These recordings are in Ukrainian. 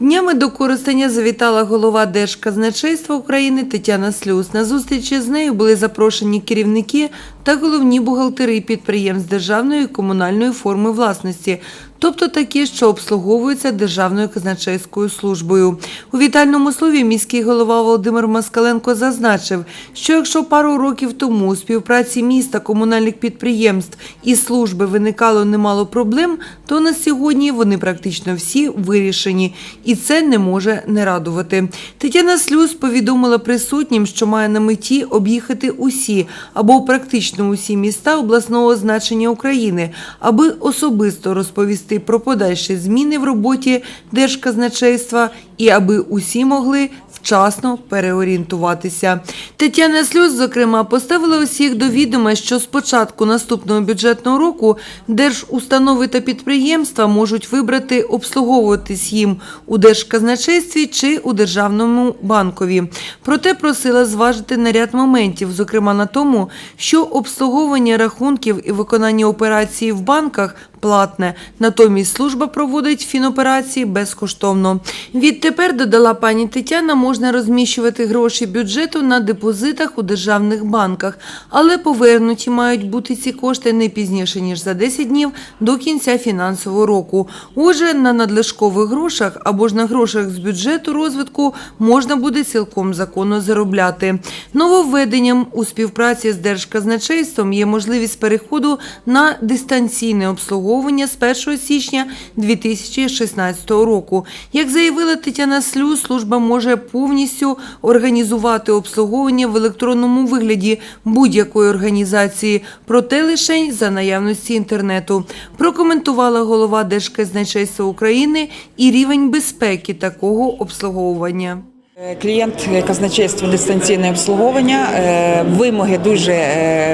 Днями до користання завітала голова Держказначейства України Тетяна Слюс. На зустрічі з нею були запрошені керівники та головні бухгалтери підприємств державної і комунальної форми власності, тобто такі, що обслуговуються Державною казначейською службою. У вітальному слові міський голова Володимир Москаленко зазначив, що якщо пару років тому у співпраці міста, комунальних підприємств і служби виникало немало проблем, то на сьогодні вони практично всі вирішені, і це не може не радувати. Тетяна Слюс повідомила присутнім, що має на меті об'їхати усі або практично усі міста обласного значення України, аби особисто розповісти про подальші зміни в роботі Держказначейства і аби усі могли вчасно переорієнтуватися. Тетяна Слюс, зокрема, поставила усіх до відома, що з початку наступного бюджетного року держустанови та підприємства можуть вибрати обслуговуватись їм у Держказначействі чи у Державному банкові. Проте просила зважити на ряд моментів, зокрема на тому, що обслуговування рахунків і виконання операцій в банках платне, натомість служба проводить фіноперації безкоштовно. Відтепер, додала пані Тетяна, можна розміщувати гроші бюджету на депозитах у державних банках, але повернуті мають бути ці кошти не пізніше ніж за 10 днів до кінця фінансового року. Отже, на надлишкових грошах або ж на грошах з бюджету розвитку можна буде цілком законно заробляти. Нововведенням у співпраці з Держказначейством є можливість переходу на дистанційне обслуговування з 1 січня 2016 року. Як заявила Тетяна Слю, служба може повністю організувати обслуговування в електронному вигляді будь-якої організації, проте лише за наявності інтернету. Прокоментувала голова Держказначейства України і рівень безпеки такого обслуговування. Е, Клієнт е, казначейства дистанційне обслуговування. е, Вимоги дуже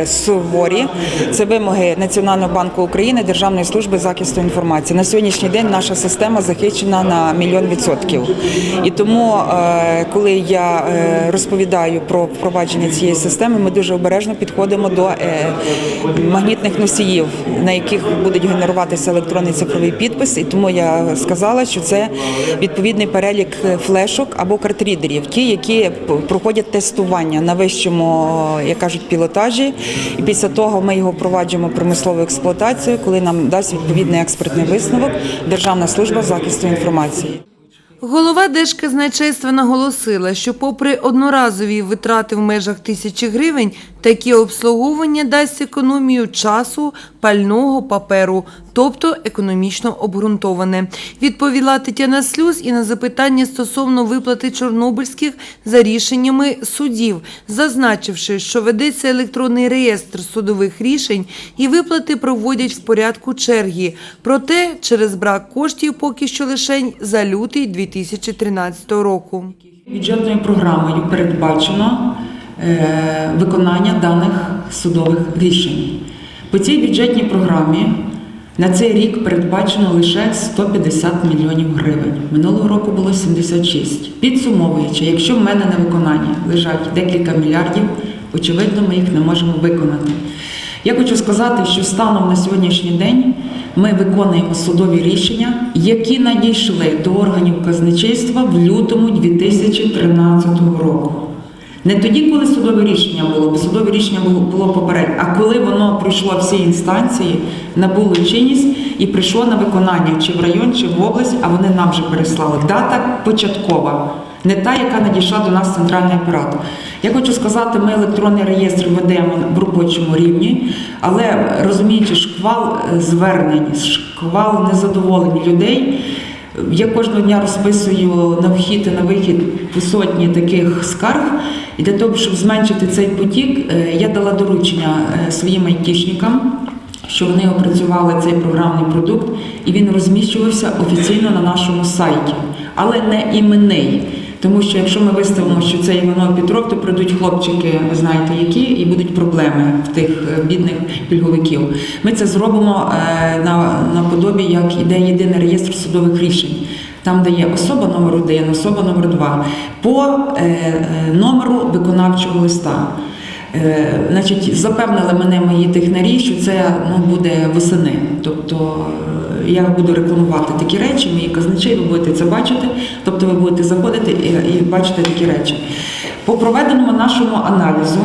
суворі. Це вимоги Національного банку України, Державної служби захисту інформації. На сьогоднішній день наша система захищена на мільйон відсотків. І тому, коли я розповідаю про впровадження цієї системи, ми дуже обережно підходимо до магнітних носіїв, на яких будуть генеруватися електронний цифровий підпис. І тому я сказала, що це відповідний перелік флешок або картрідерів, ті, які проходять тестування на вищому, як кажуть, пілотажі. І після того ми його впроваджуємо промислову експлуатацію, коли нам дасть відповідний експертний висновок Державна служба захисту інформації. Голова Держказначейства наголосила, що попри одноразові витрати в межах тисячі гривень, такі обслуговування дасть економію часу, пального паперу, тобто економічно обґрунтоване. Відповіла Тетяна Слюз і на запитання стосовно виплати чорнобильських за рішеннями судів, зазначивши, що ведеться електронний реєстр судових рішень і виплати проводять в порядку черги. Проте через брак коштів поки що лише за лютий 2013 року. Бюджетною програмою передбачено е, виконання даних судових рішень. По цій бюджетній програмі на цей рік передбачено лише 150 мільйонів гривень. Минулого року було 76. Підсумовуючи, якщо в мене на виконанні лежать декілька мільярдів, очевидно, ми їх не можемо виконати. Я хочу сказати, що станом на сьогоднішній день ми виконуємо судові рішення, які надійшли до органів казначейства в лютому 2013 року. Не тоді, коли судове рішення було, бо судове рішення було, було попередньо, а коли воно пройшло всі інстанції, набуло чинність і прийшло на виконання чи в район, чи в область, а вони нам вже переслали. Дата початкова, не та, яка надійшла до нас в центральний апарат. Я хочу сказати, ми електронний реєстр ведемо в робочому рівні, але розуміючи, шквал е, звернень, шквал незадоволень людей. Я кожного дня розписую на вхід і на вихід по сотні таких скарг. І для того, щоб зменшити цей потік, е, я дала доручення е, своїм айтішникам, що вони опрацювали цей програмний продукт, і він розміщувався офіційно на нашому сайті, але не іменний. Тому що якщо ми виставимо, що це Іванов Петров, то прийдуть хлопчики, ви знаєте, які, і будуть проблеми в тих е, бідних пільговиків. Ми це зробимо е, на, наподобі, як іде єдиний реєстр судових рішень. Там, де є особа номер один, особа номер два, по е, е, номеру виконавчого листа. Е, Значить, запевнили мене мої технарі, що це ну, буде восени. Тобто я буду рекламувати такі речі, мої казначей, ви будете це бачити, тобто ви будете заходити і, і бачити такі речі. По проведеному нашому аналізу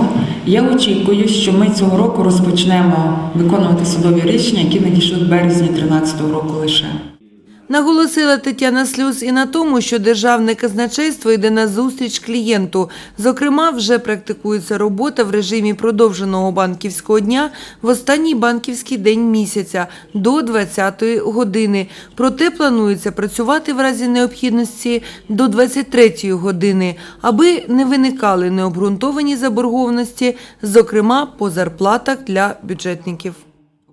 я очікую, що ми цього року розпочнемо виконувати судові рішення, які надійшли в березні 2013 року лише. Наголосила Тетяна Слюс і на тому, що державне казначейство йде на зустріч клієнту. Зокрема, вже практикується робота в режимі продовженого банківського дня в останній банківський день місяця до 20-ї години. Проте планується працювати в разі необхідності до 23-ї години, аби не виникали необґрунтовані заборгованості, зокрема по зарплатах для бюджетників.